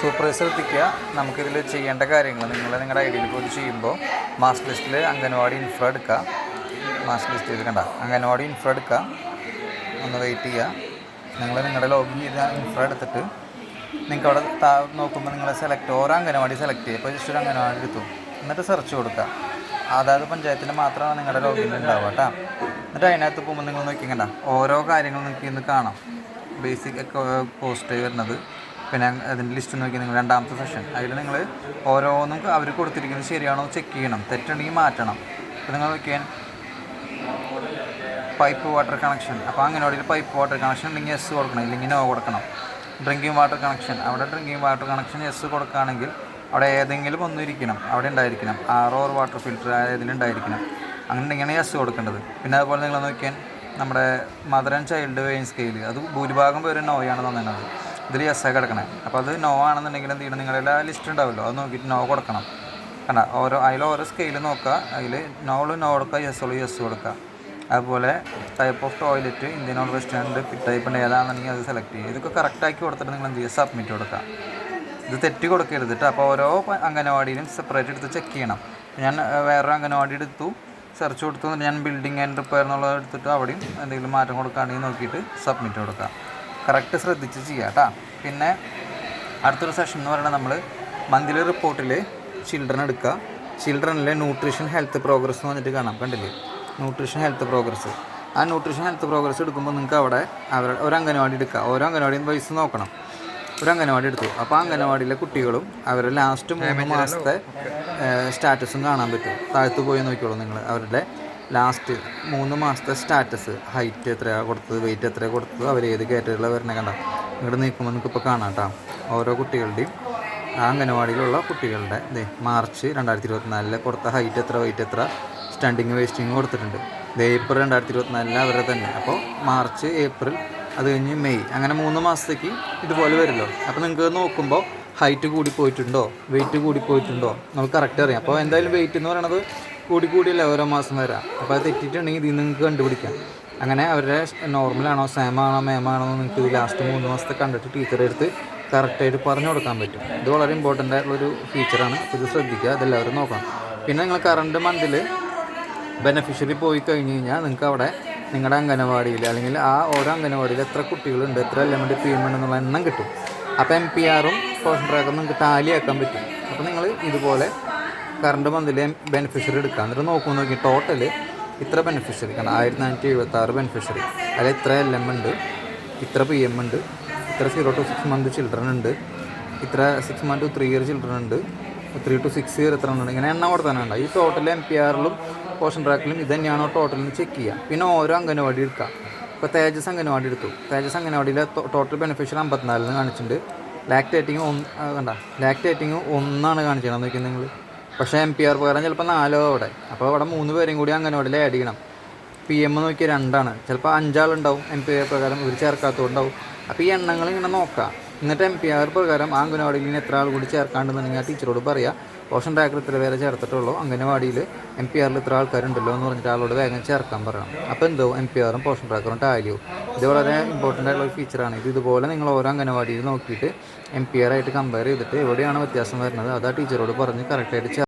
Supervisor ശ്രദ്ധിക്കുക. നമുക്കിതിൽ ചെയ്യേണ്ട കാര്യങ്ങൾ നിങ്ങൾ നിങ്ങളുടെ ഐ ഡിയിൽ പോയി ചെയ്യുമ്പോൾ മാസ് ലിസ്റ്റിൽ അംഗൻവാടി ഇൻഫ്ര എടുക്കുക മാസ് ലിസ്റ്റിൽ കണ്ട. അംഗൻവാടി ഇൻഫ്ര എടുക്കുക ഒന്ന് വെയിറ്റ് ചെയ്യുക നിങ്ങൾ നിങ്ങളുടെ ലോഗിൻ ചെയ്ത ഇൻഫ്ര എടുത്തിട്ട് നിങ്ങൾക്ക് അവിടെ താ നോക്കുമ്പോൾ നിങ്ങൾ സെലക്ട് ഓരോ അംഗനവാടി സെലക്ട് ചെയ്യുക ഇപ്പോൾ ജസ്റ്റ് ഒരു അംഗനവാടി എടുത്തു. എന്നിട്ട് സെർച്ച് കൊടുക്കുക അതായത് പഞ്ചായത്തിന് മാത്രമാണ് നിങ്ങളുടെ ലോഗിൻ ഉണ്ടാവുക കേട്ടോ എന്നിട്ട് അതിനകത്ത് പോകുമ്പോൾ നിങ്ങൾ നോക്കിക്കണ്ട. ഓരോ കാര്യങ്ങളും നിങ്ങൾക്ക് ഇന്ന് കാണാം. ബേസിക് പോസ്റ്റ് വരുന്നത്. പിന്നെ അതിന്റെ ലിസ്റ്റ് നോക്കി നിങ്ങൾ രണ്ടാമത്തെ സെഷൻ അതിൽ നിങ്ങൾ ഓരോന്നും അവർ കൊടുത്തിരിക്കുന്നത് ശരിയാണോ ചെക്ക് ചെയ്യണം. തെറ്റുണ്ടെങ്കിൽ മാറ്റണം. അപ്പോൾ നിങ്ങൾ നോക്കിയാൽ പൈപ്പ് വാട്ടർ കണക്ഷൻ അപ്പോൾ അങ്ങനെ അങ്ങനെയുള്ള പൈപ്പ് വാട്ടർ കണക്ഷൻ ഉണ്ടെങ്കിൽ എസ് കൊടുക്കണം. ഇല്ലെങ്കിൽ നോ കൊടുക്കണം. ഡ്രിങ്കിങ് വാട്ടർ കണക്ഷൻ അവിടെ ഡ്രിങ്കിങ് വാട്ടർ കണക്ഷൻ എസ് കൊടുക്കുകയാണെങ്കിൽ അവിടെ ഏതെങ്കിലും ഒന്നും ഇരിക്കണം. അവിടെ ഉണ്ടായിരിക്കണം ആർ ഓർ വാട്ടർ ഫിൽറ്റർ ഏതെങ്കിലും ഉണ്ടായിരിക്കണം അങ്ങനെ ഉണ്ടെങ്കിലാണ് എസ് കൊടുക്കേണ്ടത്. പിന്നെ അതുപോലെ നിങ്ങൾ നോക്കിയാൽ നമ്മുടെ mother and child weighing scale അത് ഭൂരിഭാഗം പേര് നോയാണ് തന്നത് ഇതിൽ ആ കിടക്കണേ. അപ്പോൾ അത് നോ ആണെന്നുണ്ടെങ്കിൽ എന്ത് ചെയ്യണം? നിങ്ങളുടെ ലിസ്റ്റ് ഉണ്ടാവുമല്ലോ അത് നോക്കിയിട്ട് നോ കൊടുക്കണം. കണ്ട? ഓരോ അതിൽ ഓരോ സ്കെയിൽ നോക്കുക. അതിൽ നോൾ നോ കൊടുക്കുക യെസ് ഉള്ളു യെസ് കൊടുക്കുക. അതുപോലെ type of toilet Indian or western type ഉണ്ട് ഏതാണെന്നുണ്ടെങ്കിൽ അത് സെലക്ട് ചെയ്യുക. ഇതൊക്കെ കറക്റ്റാക്കി കൊടുത്തിട്ട് നിങ്ങൾ എന്ത് ചെയ്യുക? സബ്മിറ്റ് കൊടുക്കുക. ഇത് തെറ്റി കൊടുക്കരുത് അപ്പോൾ ഓരോ അംഗനവാടിയിലും സെപ്പറേറ്റ് എടുത്ത് ചെക്ക് ചെയ്യണം. ഞാൻ വേറൊരു അംഗനവാടി എടുത്തു. സെർച്ച് കൊടുത്തു. ഞാൻ ബിൽഡിംഗ് ആൻഡ് റിപ്പയർ എന്നുള്ളത് എടുത്തിട്ട് അവിടെയും എന്തെങ്കിലും മാറ്റം കൊടുക്കുകയാണെങ്കിൽ നോക്കിയിട്ട് സബ്മിറ്റ് കൊടുക്കുക. കറക്റ്റ് ശ്രദ്ധിച്ച് ചെയ്യുക കേട്ടോ പിന്നെ അടുത്തൊരു സെഷൻ എന്ന് പറയുന്നത് നമ്മൾ മന്ത്ലി റിപ്പോർട്ടിൽ ചിൽഡ്രൻ എടുക്കുക. ചിൽഡ്രനിലെ ന്യൂട്രീഷൻ ഹെൽത്ത് പ്രോഗ്രസ് എന്ന് പറഞ്ഞിട്ട് കാണാം. കണ്ടില്ലേ? ന്യൂട്രീഷൻ ഹെൽത്ത് പ്രോഗ്രസ് ആ ന്യൂട്രീഷൻ ഹെൽത്ത് പ്രോഗ്രസ് എടുക്കുമ്പോൾ നിങ്ങൾക്ക് അവിടെ അവരുടെ ഒരു അംഗനവാടി എടുക്കുക. ഓരോ അംഗനവാടിയും പൈസ നോക്കണം. ഒരു അംഗനവാടി എടുത്തു. അപ്പോൾ ആ അംഗനവാടിയിലെ കുട്ടികളും അവരുടെ ലാസ്റ്റ് മൂന്ന് മാസത്തെ സ്റ്റാറ്റസും കാണാൻ പറ്റും. താഴത്ത് പോയി നോക്കിക്കോളൂ നിങ്ങൾ അവരുടെ ലാസ്റ്റ് മൂന്ന് മാസത്തെ സ്റ്റാറ്റസ്. ഹൈറ്റ് എത്രയാണ് കൊടുത്തത് വെയിറ്റ് എത്രയാണ് കൊടുത്തത് അവർ ഏത് കാറ്റഗറിയിലാണ് വരണേ കണ്ട? ഇങ്ങോട്ട് നീക്കുമ്പോൾ നിങ്ങൾക്ക് ഇപ്പോൾ കാണാം കേട്ടോ ഓരോ കുട്ടികളുടെയും ആ അംഗനവാടിയിലുള്ള കുട്ടികളുടെ ദേ മാർച്ച് രണ്ടായിരത്തി ഇരുപത്തിനാലിലെ കൊടുത്ത ഹൈറ്റ് എത്ര വെയിറ്റ് എത്ര സ്റ്റാൻഡിങ് വേസ്റ്റിങ് കൊടുത്തിട്ടുണ്ട്. ഇത് ഏപ്രിൽ രണ്ടായിരത്തി ഇരുപത്തിനാലിലെ അവരെ തന്നെ. അപ്പോൾ മാർച്ച് ഏപ്രിൽ അത് കഴിഞ്ഞ് മെയ് അങ്ങനെ മൂന്ന് മാസത്തേക്ക് ഇതുപോലെ വരുമല്ലോ അപ്പോൾ നിങ്ങൾക്ക് നോക്കുമ്പോൾ ഹൈറ്റ് കൂടി പോയിട്ടുണ്ടോ വെയിറ്റ് കൂടി പോയിട്ടുണ്ടോ നമുക്ക് കറക്റ്റ് അറിയാം. അപ്പോൾ എന്തായാലും വെയിറ്റ് എന്ന് പറയണത് കൂടി കൂടിയല്ല ഓരോ മാസം വരാം. അപ്പോൾ അത് തെറ്റിയിട്ടുണ്ടെങ്കിൽ ഇത് നിങ്ങൾക്ക് കണ്ടുപിടിക്കാം. അങ്ങനെ അവരുടെ നോർമലാണോ സാമാണോ മേമാണോ എന്ന് നിങ്ങൾക്ക് ഇത് ലാസ്റ്റ് മൂന്ന് മാസത്തെ കണ്ടിട്ട് ടീച്ചറെ അടുത്ത് കറക്റ്റായിട്ട് പറഞ്ഞു കൊടുക്കാൻ പറ്റും. ഇത് വളരെ ഇമ്പോർട്ടന്റ് ആയിട്ടുള്ളൊരു ഫീച്ചറാണ് അപ്പോൾ ഇത് ശ്രദ്ധിക്കുക അതെല്ലാവരും നോക്കണം. പിന്നെ നിങ്ങൾ കറണ്ട് മന്തിൽ ബെനഫിഷ്യറി പോയി കഴിഞ്ഞ് കഴിഞ്ഞാൽ നിങ്ങൾക്ക് അവിടെ നിങ്ങളുടെ അംഗനവാടിയിൽ അല്ലെങ്കിൽ ആ ഓരോ അംഗനവാടിയിൽ എത്ര കുട്ടികളുണ്ട് എത്ര എലമെന്റ് പി എം എന്നുള്ള എണ്ണം കിട്ടും. അപ്പോൾ എം പി ആറും പോഷൻ ട്രാക്കും നിങ്ങൾക്ക് ടാലിയാക്കാൻ പറ്റും. അപ്പോൾ നിങ്ങൾ ഇതുപോലെ കറണ്ട് മന്തിലെ ബെനിഫിഷ്യറി എടുക്കുക എന്നിട്ട് നോക്കും നോക്കി ടോട്ടൽ ഇത്ര ബെനിഫിഷ്യറി കാരണം ആയിരത്തി നാനൂറ്റി എഴുപത്തി ആറ് ബെനിഫിഷ്യറി അതിൽ ഇത്ര എൽ എം ഉണ്ട് ഇത്ര പി എം ഉണ്ട് ഇത്ര zero to six month children ഉണ്ട് ഇത്ര six month to three year children ഉണ്ട് ത്രീ ടു സിക്സ് ഇയർ എത്ര ഉണ്ട്. ഇങ്ങനെ എണ്ണം കൊടുത്താനുണ്ട് ഈ ടോട്ടൽ എം പി ആറിലും പോഷൻ ട്രാക്കിലും ഇത് തന്നെയാണോ ടോട്ടൽ എന്ന് ചെക്ക് ചെയ്യുക. പിന്നെ ഓരോ അംഗനവാടി എടുക്കുക ഇപ്പോൾ തേജസ് അംഗനവാടി എടുത്തു. തേജസ് അംഗനവാടിയിലെ ടോട്ടൽ ബെനിഫിഷ്യൽ അമ്പത്തിനാലിന് കാണിച്ചിട്ടുണ്ട്. ലാക്ടേറ്റിംഗ് ഒന്ന് വേണ്ട കണ്ട ലാക്ടേറ്റിംഗ് ഒന്നാണ് കാണിച്ചത്. നോക്കിയത് നിങ്ങൾ? പക്ഷേ എം പി ആർ പ്രകാരം ചിലപ്പോൾ നാലോ അവിടെ. അപ്പോൾ അവിടെ മൂന്ന് പേരും കൂടി അംഗനവാടിയിൽ ആഡ് ചെയ്യണം. പി എം നോക്കിയാൽ രണ്ടാണ്. ചിലപ്പോൾ അഞ്ചാളുണ്ടാവും എം പി ആർ പ്രകാരം. ഇവർ ചേർക്കാത്തതുണ്ടാവും അപ്പോൾ ഈ എണ്ണങ്ങൾ ഇങ്ങനെ നോക്കാം. എന്നിട്ട് എം പി ആർ പ്രകാരം ആ അംഗനവാടിയിൽ ഇനി എത്ര ആൾ കൂടി ചേർക്കാണ്ടെന്നുണ്ടെങ്കിൽ ആ ടീച്ചറോട് പറയാം. പോഷൻ ട്രാക്കർ ഇത്ര പേരെ ചേർത്തിട്ടുള്ളൂ. അംഗനവാടിയിൽ എം പി ആറിൽ ഇത്ര ആൾക്കാരുണ്ടല്ലോ എന്ന് പറഞ്ഞിട്ട് ആളോട് വേഗം ചേർക്കാൻ പറയണം. അപ്പോൾ എന്തോ എം പി ആറും പോഷൻ ട്രാക്കറും ടാലിയോ ഇത് വളരെ ഇമ്പോർട്ടന്റ് ആയിട്ടുള്ള ഒരു ഫീച്ചറാണ് ഇത് ഇതുപോലെ നിങ്ങൾ ഓരോ അംഗനവാടിയിൽ നോക്കിയിട്ട് എം പി ആർ ആയിട്ട് കമ്പയർ ചെയ്തിട്ട് എവിടെയാണ് വ്യത്യാസം വരുന്നത് അത് ആ ടീച്ചറോട് പറഞ്ഞ് കറക്റ്റായിട്ട്